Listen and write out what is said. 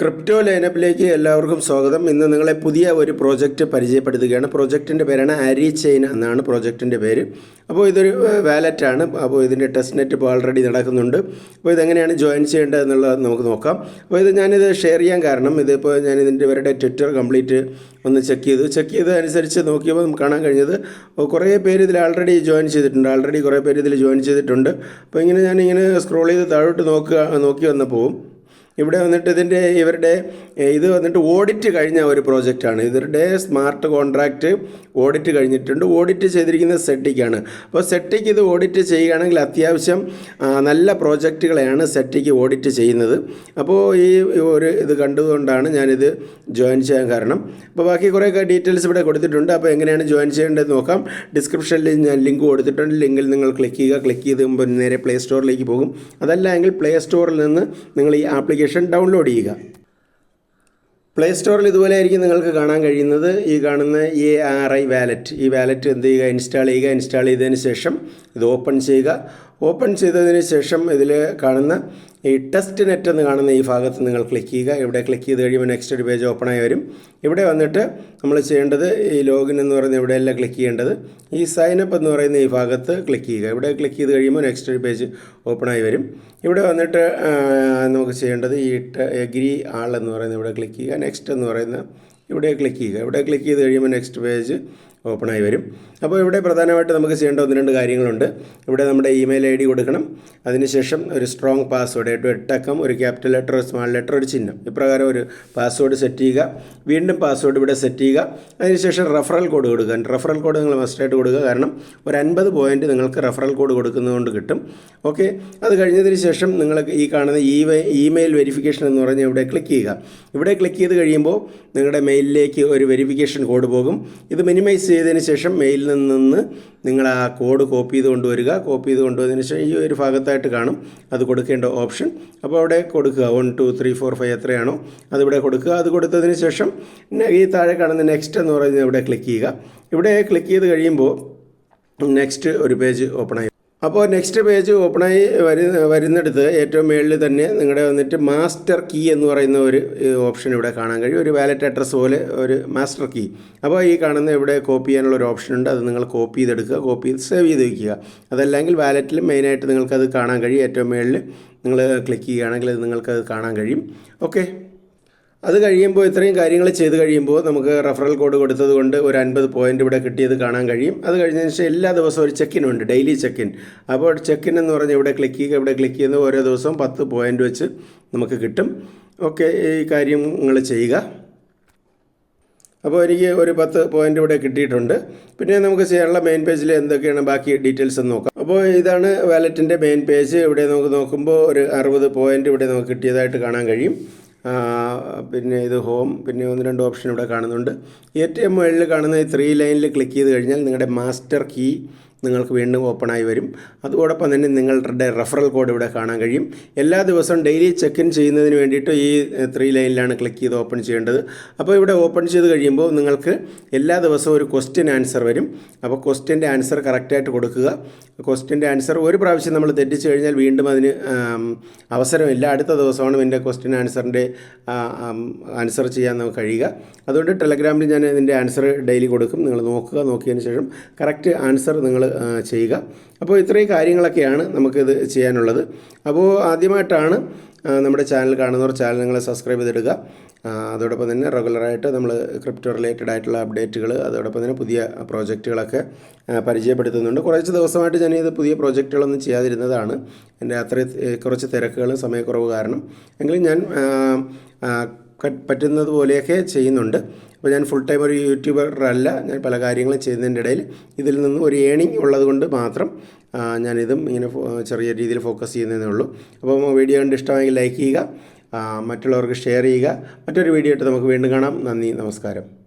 Crypto ലൈനപ്പിലേക്ക് എല്ലാവർക്കും സ്വാഗതം. ഇന്ന് നിങ്ങളെ പുതിയ ഒരു പ്രോജക്റ്റ് പരിചയപ്പെടുത്തുകയാണ്. പ്രോജക്റ്റിന്റെ പേരാണ് ആരി ചെയിൻ എന്നാണ് പ്രോജക്റ്റിന്റെ പേര്. അപ്പോൾ ഇതൊരു വാലറ്റാണ് അപ്പോൾ ഇതിന്റെ ടെസ്റ്റ് നെറ്റ് ഇപ്പോൾ ഓൾറെഡി നടക്കുന്നുണ്ട്. അപ്പോൾ ഇതെങ്ങനെയാണ് ജോയിൻ ചെയ്യേണ്ടത് എന്നുള്ളത് നമുക്ക് നോക്കാം. അപ്പോൾ ഇത് ഞാനിത് ഷെയർ ചെയ്യാൻ കാരണം ഇതിപ്പോൾ ഞാൻ ഇതിന്റെ ഇവരുടെ ട്വിറ്റർ കംപ്ലീറ്റ് ഒന്ന് ചെക്ക് ചെയ്തു. ചെക്ക് ചെയ്ത് അനുസരിച്ച് നോക്കിയപ്പോൾ നമുക്ക് കാണാൻ കഴിഞ്ഞത് കുറേ പേര് ഇതിൽ ആൾറെഡി ജോയിൻ ചെയ്തിട്ടുണ്ട്. ആൾറെഡി കുറേ പേര് ഇതിൽ ജോയിൻ ചെയ്തിട്ടുണ്ട്. അപ്പോൾ ഇങ്ങനെ ഞാനിങ്ങനെ സ്ക്രോൾ ചെയ്ത് താഴോട്ട് നോക്കുക നോക്കി വന്നപ്പോൾ ഇവിടെ വന്നിട്ട് ഇതിന്റെ ഇവരുടെ ഇത് വന്നിട്ട് ഓഡിറ്റ് കഴിഞ്ഞ ഒരു പ്രോജക്റ്റാണ്. ഇവരുടെ സ്മാർട്ട് കോൺട്രാക്റ്റ് ഓഡിറ്റ് കഴിഞ്ഞിട്ടുണ്ട്. ഓഡിറ്റ് ചെയ്തിരിക്കുന്നത് സെറ്റിക്കാണ് അപ്പോൾ സെറ്റിക്ക് ഇത് ഓഡിറ്റ് ചെയ്യുകയാണെങ്കിൽ അത്യാവശ്യം നല്ല പ്രോജക്റ്റുകളെയാണ് സെറ്റിക്ക് ഓഡിറ്റ് ചെയ്യുന്നത്. അപ്പോൾ ഈ ഒരു ഇത് കണ്ടതുകൊണ്ടാണ് ഞാനിത് ജോയിൻ ചെയ്യാൻ കാരണം. അപ്പോൾ ബാക്കി കുറേ ഡീറ്റെയിൽസ് ഇവിടെ കൊടുത്തിട്ടുണ്ട്. അപ്പോൾ എങ്ങനെയാണ് ജോയിൻ ചെയ്യേണ്ടത് നോക്കാം. ഡിസ്ക്രിപ്ഷനിൽ ഞാൻ ലിങ്ക് കൊടുത്തിട്ടുണ്ട്. ലിങ്കിൽ നിങ്ങൾ ക്ലിക്ക് ചെയ്യുക. ക്ലിക്ക് ചെയ്ത് നേരെ പ്ലേ സ്റ്റോറിലേക്ക് പോകും. അതല്ല എങ്കിൽ പ്ലേ സ്റ്റോറിൽ നിന്ന് നിങ്ങൾ ഈ ആപ്ലിക്കേഷൻ ഡൗൺലോഡ് ചെയ്യുക. പ്ലേ സ്റ്റോറിൽ ഇതുപോലെ ആയിരിക്കും നിങ്ങൾക്ക് കാണാൻ കഴിയുന്നത്. ഈ കാണുന്ന എ ആർ ഐ വാലറ്റ് ഈ വാലറ്റ് എന്ത് ചെയ്യുക? ഇൻസ്റ്റാൾ ചെയ്യുക. ഇൻസ്റ്റാൾ ചെയ്തതിന് ശേഷം ഇത് ഓപ്പൺ ചെയ്യുക. ഓപ്പൺ ചെയ്തതിന് ശേഷം ഇതിൽ കാണുന്ന ഈ ടെസ്റ്റ് നെറ്റ് എന്ന് കാണുന്ന ഈ ഭാഗത്ത് നിങ്ങൾ ക്ലിക്ക് ചെയ്യുക. ഇവിടെ ക്ലിക്ക് ചെയ്ത് കഴിയുമ്പോൾ നെക്സ്റ്റ് ഒരു പേജ് ഓപ്പൺ ആയി വരും. ഇവിടെ വന്നിട്ട് നമ്മൾ ചെയ്യേണ്ടത് ഈ ലോഗിൻ എന്ന് പറയുന്ന ഇവിടെയല്ല ക്ലിക്ക് ചെയ്യേണ്ടത്. ഈ സൈനപ്പ് എന്ന് പറയുന്ന ഈ ഭാഗത്ത് ക്ലിക്ക് ചെയ്യുക. ഇവിടെ ക്ലിക്ക് ചെയ്ത് കഴിയുമ്പോൾ നെക്സ്റ്റ് ഒരു പേജ് ഓപ്പൺ ആയി വരും. ഇവിടെ വന്നിട്ട് നമുക്ക് ചെയ്യേണ്ടത് ഈ എഗ്രി ആൾ എന്ന് പറയുന്ന ഇവിടെ ക്ലിക്ക് ചെയ്യുക. നെക്സ്റ്റ് എന്ന് പറയുന്ന ഇവിടെ ക്ലിക്ക് ചെയ്യുക. ഇവിടെ ക്ലിക്ക് ചെയ്ത് കഴിയുമ്പോൾ നെക്സ്റ്റ് പേജ് ഓപ്പൺ ആയി വരും. അപ്പോൾ ഇവിടെ പ്രധാനമായിട്ട് നമുക്ക് ചെയ്യേണ്ട ഒന്ന് രണ്ട് കാര്യങ്ങളുണ്ട്. ഇവിടെ നമ്മുടെ ഇമെയിൽ ഐ ഡി കൊടുക്കണം. അതിനുശേഷം ഒരു സ്ട്രോങ് പാസ്വേഡ് ഏറ്റവും എട്ടക്കം ഒരു ക്യാപിറ്റൽ ലെറ്റർ ഒരു സ്മാൾ ലെറ്റർ ഒരു ചിഹ്നം. ഇപ്രകാരം ഒരു പാസ്വേഡ് സെറ്റ് ചെയ്യുക. വീണ്ടും പാസ്വേഡ് ഇവിടെ സെറ്റ് ചെയ്യുക. അതിനുശേഷം റഫറൽ കോഡ് കൊടുക്കുക. റഫറൽ കോഡ് നിങ്ങൾ മസ്റ്റായിട്ട് കൊടുക്കുക. കാരണം ഒരു അൻപത് പോയിന്റ് നിങ്ങൾക്ക് റഫറൽ കോഡ് കൊടുക്കുന്നതുകൊണ്ട് കിട്ടും. ഓക്കെ അത് കഴിഞ്ഞതിന് ശേഷം നിങ്ങൾ ഈ കാണുന്ന ഇ ഇമെയിൽ വെരിഫിക്കേഷൻ എന്ന് പറഞ്ഞ് ഇവിടെ ക്ലിക്ക് ചെയ്യുക. ഇവിടെ ക്ലിക്ക് ചെയ്ത് കഴിയുമ്പോൾ നിങ്ങളുടെ മെയിലിലേക്ക് ഒരു വെരിഫിക്കേഷൻ കോഡ് പോകും. ഇത് മിനിമൈസ് ചെയ്തതിന് ശേഷം മെയിലിൽ നിന്ന് നിങ്ങൾ ആ കോഡ് കോപ്പി ചെയ്ത് കൊണ്ടുവരിക. കോപ്പി ചെയ്ത് കൊണ്ടുവന്നതിന് ശേഷം ഈ ഒരു ഭാഗത്തായിട്ട് കാണും. അത് കൊടുക്കേണ്ട ഓപ്ഷൻ അപ്പോൾ അവിടെ കൊടുക്കുക. One two three four five എത്രയാണോ അതിവിടെ കൊടുക്കുക. അത് കൊടുത്തതിന് ശേഷം ഈ താഴെ കാണുന്ന നെക്സ്റ്റ് എന്ന് പറയുന്നത് ഇവിടെ ക്ലിക്ക് ചെയ്യുക. ഇവിടെ ക്ലിക്ക് ചെയ്ത് കഴിയുമ്പോൾ നെക്സ്റ്റ് ഒരു പേജ് ഓപ്പൺ ആയി അപ്പോൾ നെക്സ്റ്റ് പേജ് ഓപ്പണായി വരു വരുന്നിടത്ത് ഏറ്റവും മുകളിൽ തന്നെ നിങ്ങളുടെ വന്നിട്ട് മാസ്റ്റർ കീ എന്ന് പറയുന്ന ഒരു ഓപ്ഷൻ ഇവിടെ കാണാൻ കഴിയും. ഒരു വാലറ്റ് അഡ്രസ്സ് പോലെ ഒരു മാസ്റ്റർ കീ അപ്പോൾ ഈ കാണുന്ന ഇവിടെ കോപ്പി ചെയ്യാനുള്ള ഒരു ഓപ്ഷൻ ഉണ്ട്. അത് നിങ്ങൾ കോപ്പി ചെയ്തെടുക്കുക. കോപ്പി ചെയ്ത് സേവ് ചെയ്ത് വയ്ക്കുക അതല്ലെങ്കിൽ വാലറ്റിൽ മെയിനായിട്ട് നിങ്ങൾക്കത് കാണാൻ കഴിയും. ഏറ്റവും മുകളിൽ നിങ്ങൾ ക്ലിക്ക് ചെയ്യുകയാണെങ്കിൽ അത് നിങ്ങൾക്കത് കാണാൻ കഴിയും. ഓക്കെ അത് കഴിയുമ്പോൾ ഇത്രയും കാര്യങ്ങൾ ചെയ്ത് കഴിയുമ്പോൾ നമുക്ക് റഫറൽ കോഡ് കൊടുത്തത് കൊണ്ട് ഒരു അൻപത് പോയിന്റ് ഇവിടെ കിട്ടിയത് കാണാൻ കഴിയും. അത് കഴിഞ്ഞതിന് ശേഷം എല്ലാ ദിവസവും ഒരു ചെക്കിൻ ഉണ്ട് ഡെയിലി ചെക്കിൻ അപ്പോൾ ചെക്കിൻ എന്ന് പറഞ്ഞാൽ ഇവിടെ ക്ലിക്ക് ചെയ്യുക ഇവിടെ ക്ലിക്ക് ചെയ്യുന്ന ഓരോ ദിവസവും പത്ത് പോയിന്റ് വെച്ച് നമുക്ക് കിട്ടും. ഓക്കെ ഈ കാര്യം നിങ്ങൾ ചെയ്യുക. അപ്പോൾ എനിക്ക് ഒരു പത്ത് പോയിന്റ് ഇവിടെ കിട്ടിയിട്ടുണ്ട്. പിന്നെ നമുക്ക് ചെയ്യാനുള്ള മെയിൻ പേജിൽ എന്തൊക്കെയാണ് ബാക്കി ഡീറ്റെയിൽസ് എന്ന് നോക്കാം. അപ്പോൾ ഇതാണ് വാലറ്റിന്റെ മെയിൻ പേജ് ഇവിടെ നമുക്ക് നോക്കുമ്പോൾ ഒരു അറുപത് പോയിന്റ് ഇവിടെ നമുക്ക് കിട്ടിയതായിട്ട് കാണാൻ കഴിയും. പിന്നെ ഇത് ഹോം പിന്നെ ഒന്ന് രണ്ട് ഓപ്ഷൻ ഇവിടെ കാണുന്നുണ്ട്. ഏറ്റവും മുകളിൽ കാണുന്ന ഈ ത്രീ ലൈനിൽ ക്ലിക്ക് ചെയ്ത് കഴിഞ്ഞാൽ നിങ്ങളുടെ മാസ്റ്റർ കീ നിങ്ങൾക്ക് വീണ്ടും ഓപ്പൺ ആയി വരും. അതോടൊപ്പം തന്നെ നിങ്ങളുടെ റെഫറൽ കോഡ് ഇവിടെ കാണാൻ കഴിയും. എല്ലാ ദിവസവും ഡെയിലി ചെക്ക് ഇൻ ചെയ്യുന്നതിന് വേണ്ടിയിട്ട് ഈ ത്രീ ലൈനിലാണ് ക്ലിക്ക് ചെയ്ത് ഓപ്പൺ ചെയ്യേണ്ടത്. അപ്പോൾ ഇവിടെ ഓപ്പൺ ചെയ്ത് കഴിയുമ്പോൾ നിങ്ങൾക്ക് എല്ലാ ദിവസവും ഒരു ക്വസ്റ്റ്യൻ ആൻസർ വരും. അപ്പോൾ ക്വസ്റ്റ്യന്റെ ആൻസർ കറക്റ്റായിട്ട് കൊടുക്കുക. ക്വസ്റ്റ്യന്റെ ആൻസർ ഒരു പ്രാവശ്യം നമ്മൾ തെറ്റിച്ച് കഴിഞ്ഞാൽ വീണ്ടും അതിന് അവസരമില്ല. അടുത്ത ദിവസമാണ് എന്റെ ക്വസ്റ്റ്യൻ ആൻസറിന്റെ ആൻസർ ചെയ്യാൻ നമുക്ക് കഴിയുക. അതുകൊണ്ട് ടെലഗ്രാമിൽ ഞാൻ ഇതിന്റെ ആൻസർ ഡെയിലി കൊടുക്കും. നിങ്ങൾ നോക്കുക. നോക്കിയതിന് ശേഷം കറക്റ്റ് ആൻസർ നിങ്ങൾ ചെയ്യുക. അപ്പോൾ ഇത്രയും കാര്യങ്ങളൊക്കെയാണ് നമുക്കിത് ചെയ്യാനുള്ളത്. അപ്പോൾ ആദ്യമായിട്ടാണ് നമ്മുടെ ചാനൽ കാണുന്നവർ ചാനൽ നിങ്ങൾ സബ്സ്ക്രൈബ് ചെയ്തിടുക. അതോടൊപ്പം തന്നെ റെഗുലറായിട്ട് നമ്മൾ ക്രിപ്റ്റോ റിലേറ്റഡ് ആയിട്ടുള്ള അപ്ഡേറ്റുകൾ അതോടൊപ്പം തന്നെ പുതിയ പ്രോജക്റ്റുകളൊക്കെ പരിചയപ്പെടുത്തുന്നുണ്ട്. കുറച്ച് ദിവസമായിട്ട് ഞാൻ പുതിയ പ്രോജക്റ്റുകളൊന്നും ചെയ്യാതിരുന്നതാണ്. എന്റെ അത്ര കുറച്ച് തിരക്കുകളും സമയക്കുറവ് കാരണം. എങ്കിലും ഞാൻ പറ്റുന്നത് പോലെയൊക്കെ ചെയ്യുന്നുണ്ട്. അപ്പോൾ ഞാൻ ഫുൾ ടൈം ഒരു യൂട്യൂബർ അല്ല. ഞാൻ പല കാര്യങ്ങളും ചെയ്യുന്നതിന്റെ ഇടയിൽ ഇതിൽ നിന്ന് ഒരു ഏണിംഗ് ഉള്ളത് കൊണ്ട് മാത്രം ഞാനിതും ഇങ്ങനെ ചെറിയ രീതിയിൽ ഫോക്കസ് ചെയ്യുന്നതേ ഉള്ളൂ. അപ്പോൾ വീഡിയോ കണ്ട് ഇഷ്ടമായെങ്കിൽ ലൈക്ക് ചെയ്യുക മറ്റുള്ളവർക്ക് ഷെയർ ചെയ്യുക. മറ്റൊരു വീഡിയോ ആയിട്ട് നമുക്ക് വീണ്ടും കാണാം. നന്ദി നമസ്കാരം.